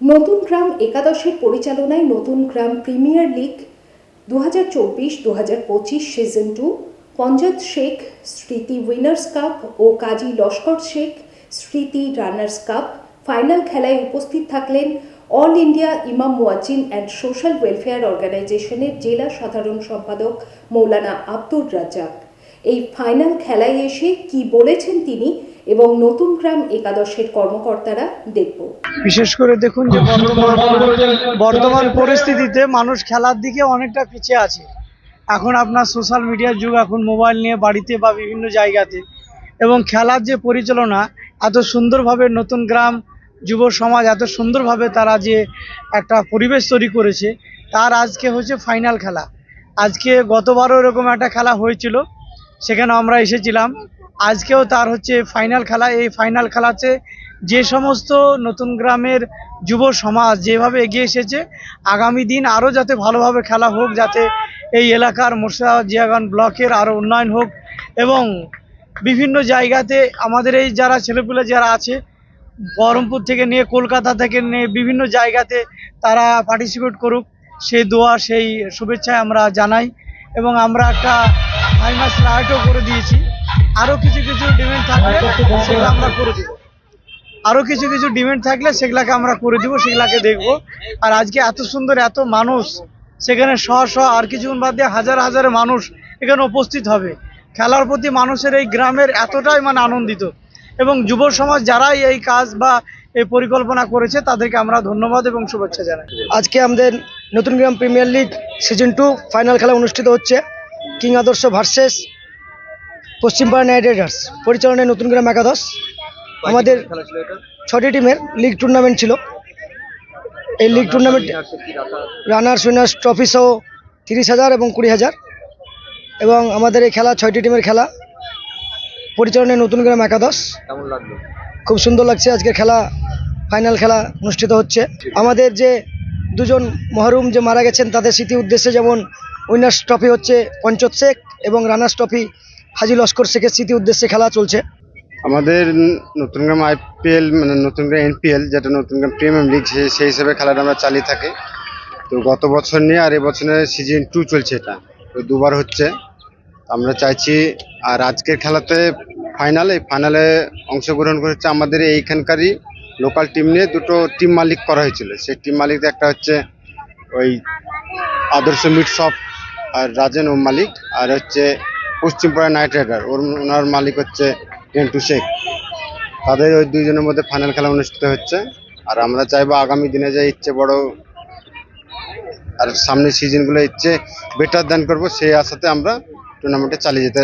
নতুন গ্রাম একাদশের পরিচালনায় নতুন গ্রাম প্রিমিয়ার লিগ দু হাজার চব্বিশ দু হাজার পঁচিশ সিজন টু পঞ্চায়েত শেখ, স্মৃতি উইনার্স কাপ ও কাজী লস্কর শেখ, স্মৃতি রানার্স কাপ। ফাইনাল খেলায় উপস্থিত থাকলেন অল ইন্ডিয়া ইমাম মুয়াজ্জিন অ্যান্ড সোশ্যাল ওয়েলফেয়ার অর্গানাইজেশনের জেলা সাধারণ সম্পাদক মৌলানা আব্দুর রাজ্জাক। এই ফাইনাল খেলায় এসে কি বলেছেন তিনি এবং নতুন গ্রাম একাদশের কর্মকর্তারা দেখব। বিশেষ করে দেখুন যে বর্তমান পরিস্থিতিতে মানুষ খেলার দিকে অনেকটা পিছিয়ে আছে। এখন আপনার সোশ্যাল মিডিয়ার যুগ, এখন মোবাইল নিয়ে বাড়িতে বা বিভিন্ন জায়গাতে। এবং খেলার যে পরিচালনা, এত সুন্দরভাবে নতুন গ্রাম, যুব সমাজ এত সুন্দরভাবে তারা যে একটা পরিবেশ তৈরি করেছে, তার আজকে হচ্ছে ফাইনাল খেলা। আজকে গতবারও এরকম একটা খেলা হয়েছিল, সেখানে আমরা এসেছিলাম। আজকেও তার হচ্ছে ফাইনাল খেলা। এই ফাইনাল খেলাতে যে সমস্ত নতুন গ্রামের যুব সমাজ যেভাবে এগিয়ে এসেছে, আগামী দিন আরও যাতে ভালোভাবে খেলা হোক, যাতে এই এলাকার মুর্শিদাবাদ ব্লকের আরও উন্নয়ন হোক এবং বিভিন্ন জায়গাতে আমাদের এই যারা ছেলেপুলে যারা আছে, বহরমপুর থেকে নিয়ে কলকাতা থেকে নিয়ে বিভিন্ন জায়গাতে তারা পার্টিসিপেট করুক। সেই দোয়া, সেই শুভেচ্ছায় আমরা জানাই এবং আমরা একটা ফাইনাল লাইটও করে দিয়েছি। আরও কিছু কিছু ডিমান্ড থাকলে সেগুলো আমরা করে দেবো। আরও কিছু কিছু ডিমান্ড থাকলে সেগুলাকে আমরা করে দিব সেগুলাকে দেখব। আর আজকে এত সুন্দর এত মানুষ সেখানে শ শ আর কিছুক্ষণ বাদ দিয়ে হাজার হাজার মানুষ এখানে উপস্থিত হবে। খেলার প্রতি মানুষের এই গ্রামের এতটাই মানে আনন্দিত। এবং যুব সমাজ যারাই এই কাজ বা এই পরিকল্পনা করেছে তাদেরকে আমরা ধন্যবাদ এবং শুভেচ্ছা জানাই। আজকে আমাদের নতুন গ্রাম premier league season two final খেলা অনুষ্ঠিত হচ্ছে। কিং আদর্শ ভার্সেস পশ্চিমপাড়া নাইট রাইডার্স পরিচালনায় নতুন গ্রাম একাদশ। আমাদের ছটি টিমের লিগ টুর্নামেন্ট ছিল। এই league tournament runners winners trophy সহ তিরিশ হাজার এবং কুড়ি হাজার। এবং আমাদের এই খেলা ছয়টি টিমের খেলা। পরিচালনায় নতুন গ্রাম একাদশ। খুব সুন্দর লাগছে আজকের খেলা। ফাইনাল খেলা অনুষ্ঠিত হচ্ছে। আমাদের যে দুজন মহরুম যে মারা গেছেন তাদের স্মৃতি উদ্দেশ্যে যেমন উইনার্স ট্রফি হচ্ছে পঞ্চত শেখ এবং রানার্স ট্রফি হাজি লস্কর শেখের স্মৃতি উদ্দেশ্যে খেলা চলছে। আমাদের নতুন গ্রাম আইপিএল মানে নতুন গ্রাম এনপিএল যেটা নতুন গ্রাম প্রিমিয়াম লিগ সেই হিসেবে খেলাটা আমরা চালিয়ে থাকি। তো গত বছর নিয়ে আর এবছরের সিজন টু চলছে এটা। তো দুবার হচ্ছে। আমরা চাইছি, আর আজকের খেলাতে ফাইনাল ফাইনালে অংশগ্রহণ করেছে আমাদের এইখানকারই লোকাল টিম নিয়ে দুটো টিম মালিক করা হয়েছিল। সেই টিম মালিক একটা হচ্ছে ওই আদর্শ মিট শপ আর রাজেন ও মালিক, আর হচ্ছে পশ্চিমপাড়া নাইট রাইডার। ওর ওনার মালিক হচ্ছে টেন্টু শেখ। তাদের ওই দুইজনের মধ্যে ফাইনাল খেলা অনুষ্ঠিত হচ্ছে। আর আমরা চাইব আগামী দিনে যে ইচ্ছে বড় আর সামনের সিজনগুলো ইচ্ছে বেটার দান করব, সেই আশাতে আমরা টুর্নামেন্টে চালিয়ে যেতে